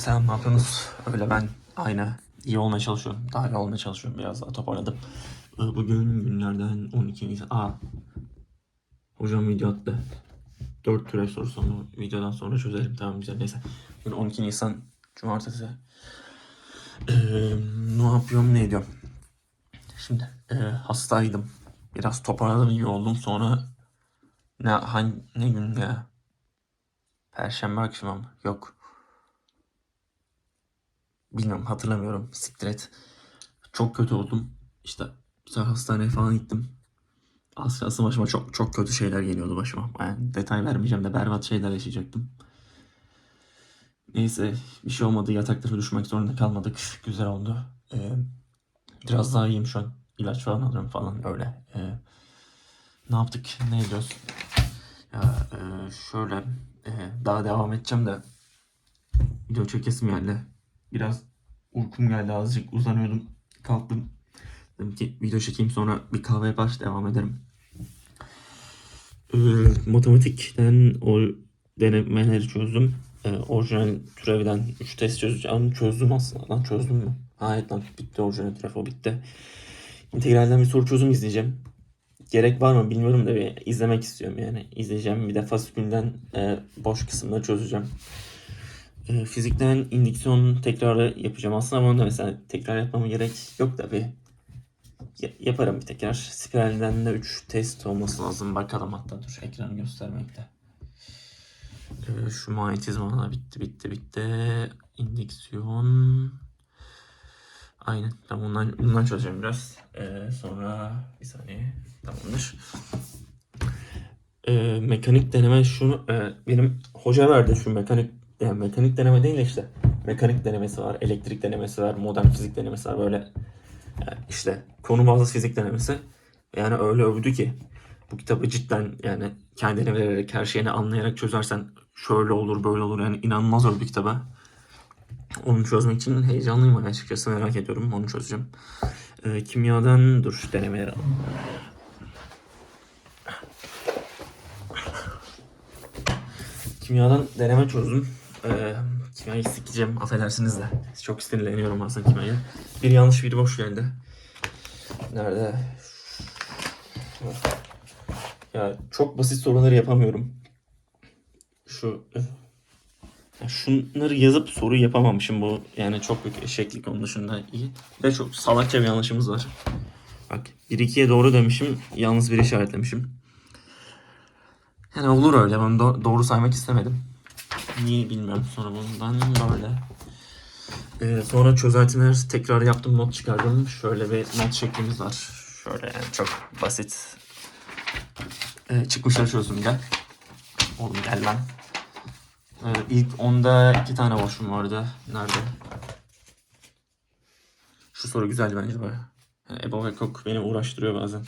Selam ne yapıyorsunuz? Öyle ben aynı iyi olmaya çalışıyorum. Daha iyi olmaya çalışıyorum. Biraz daha toparladım. Ee, Bugün günlerden 12 Nisan. Aa. Hocam video attı. 4 türev sorusunu videodan sonra çözelim. Tamam güzel neyse. Bugün 12 Nisan Cumartesi. Ee, ne yapıyorum ne ediyorum? Şimdi e, hastaydım. Biraz toparladım iyi oldum. Sonra ne, hangi, ne gün ya? Perşembe akşamı mı? Yok. Bilmiyorum hatırlamıyorum. Siktir. Çok kötü oldum. İşte hastaneye falan gittim. Kalsın başıma çok çok kötü şeyler geliyordu başıma. Yani detay vermeyeceğim de berbat şeyler yaşayacaktım. Neyse bir şey olmadı. Yataklara düşmek zorunda kalmadık. Güzel oldu. Ee, biraz daha iyiyim şu an. İlaç falan alıyorum falan öyle. Ee, ne yaptık? Ne ediyoruz? Ya e, şöyle e, daha devam edeceğim de video çekesim geldi. Biraz uykum geldi azıcık uzanıyordum. Kalktım. Dedim ki video çekeyim sonra bir kahve yapar devam ederim. Ee, matematikten o denemeleri çözdüm. Ee, orijinal türevden 3 test çözeceğim. Çözdüm aslında lan çözdüm mü? Hayır lan bitti orijinal türev o bitti. İntegralden bir soru çözüm izleyeceğim. Gerek var mı bilmiyorum da bir izlemek istiyorum yani. İzleyeceğim bir de fasikülden e, boş kısımda çözeceğim. E, fizikten indüksiyon tekrarı yapacağım. Aslında bunu da mesela tekrar yapmama gerek yok da bir ya- yaparım bir tekrar. Spiralden de 3 test olması lazım. Bakalım hatta dur ekranı göstermekte. E, şu manyetizma da bitti bitti bitti. İndüksiyon. Aynen. Tamam bundan, bundan çözeceğim biraz. E, sonra bir saniye. Tamamdır. E, mekanik deneme şunu e, benim hoca verdi şu mekanik yani mekanik deneme değil de işte mekanik denemesi var, elektrik denemesi var, modern fizik denemesi var böyle yani işte konu bazlı fizik denemesi. Yani öyle övdü ki bu kitabı cidden yani kendini vererek her şeyini anlayarak çözersen şöyle olur böyle olur yani inanılmaz övdü kitabı. Onu çözmek için heyecanlıyım açıkçası merak ediyorum onu çözeceğim. Ee, kimyadan dur denemeleri alalım. Kimyadan deneme çözdüm. Ee, kimyayı sikeceğim affedersiniz de. Çok sinirleniyorum aslında kimyaya. Bir yanlış bir boş geldi. Nerede? Ya çok basit soruları yapamıyorum. Şu ya şunları yazıp soru yapamamışım bu. Yani çok büyük eşeklik onun dışında iyi. De çok salakça bir yanlışımız var. Bak 1-2'ye doğru demişim. Yalnız bir işaretlemişim. Yani olur öyle. Ben do- doğru saymak istemedim. Niye bilmiyorum. Sonra bundan böyle. Ee, sonra çözeltiler tekrar yaptım. Not çıkardım. Şöyle bir not şeklimiz var. Şöyle yani çok basit. Ee, çıkmışlar çözdüm gel. Oğlum gel lan. Ee, ilk onda iki tane boşum vardı. Nerede? Şu soru güzel bence baya. Yani Ebo ve Kok beni uğraştırıyor bazen.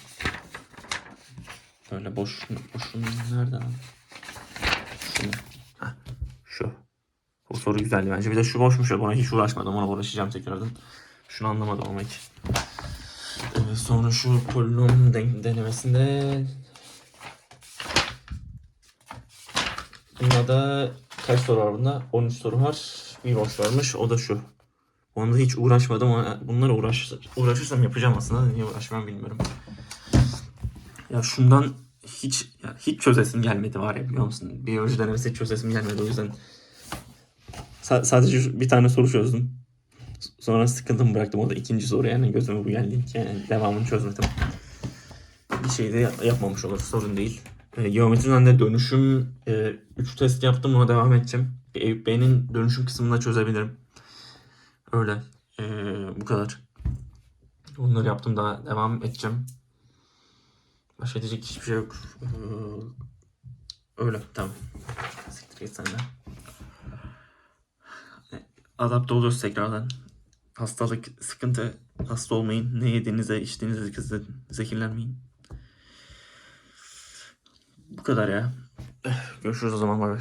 Böyle boş, boşun nerede lan? Şunu. Heh, şu. Bu soru güzeldi bence. Bir de şu boşmuş ya. Buna hiç uğraşmadım. Ona uğraşacağım tekrardan. Şunu anlamadım ama hiç. Ee, sonra şu polinom den- denemesinde Bunda da kaç soru var bunda? 13 soru var. Bir boş varmış. O da şu. Onda hiç uğraşmadım ama bunlara uğraş, uğraşırsam yapacağım aslında. Niye uğraşmam bilmiyorum. Ya şundan hiç ya hiç çözesim gelmedi var ya biliyor musun? Biyoloji denemesi hiç çözesim gelmedi o yüzden. Sa- sadece bir tane soru çözdüm. Sonra sıkıldım bıraktım. O da ikinci soru yani gözüme bu geldi. Yani devamını çözmedim. Bir şey de yap- yapmamış olur. Sorun değil. E, geometriden de dönüşüm 3 test yaptım. Ona devam edeceğim. Eyüp Bey'in dönüşüm kısmında çözebilirim. Öyle. E, bu kadar. Onları yaptım daha devam edeceğim. Başka diyecek hiçbir şey yok. Ee, Öyle tamam. Siktir git sen de. Adapte oluyoruz tekrardan. Hastalık, sıkıntı, hasta olmayın. Ne yediğinize, içtiğinize ze- zehirlenmeyin. Bu kadar ya. Görüşürüz o zaman bay bay.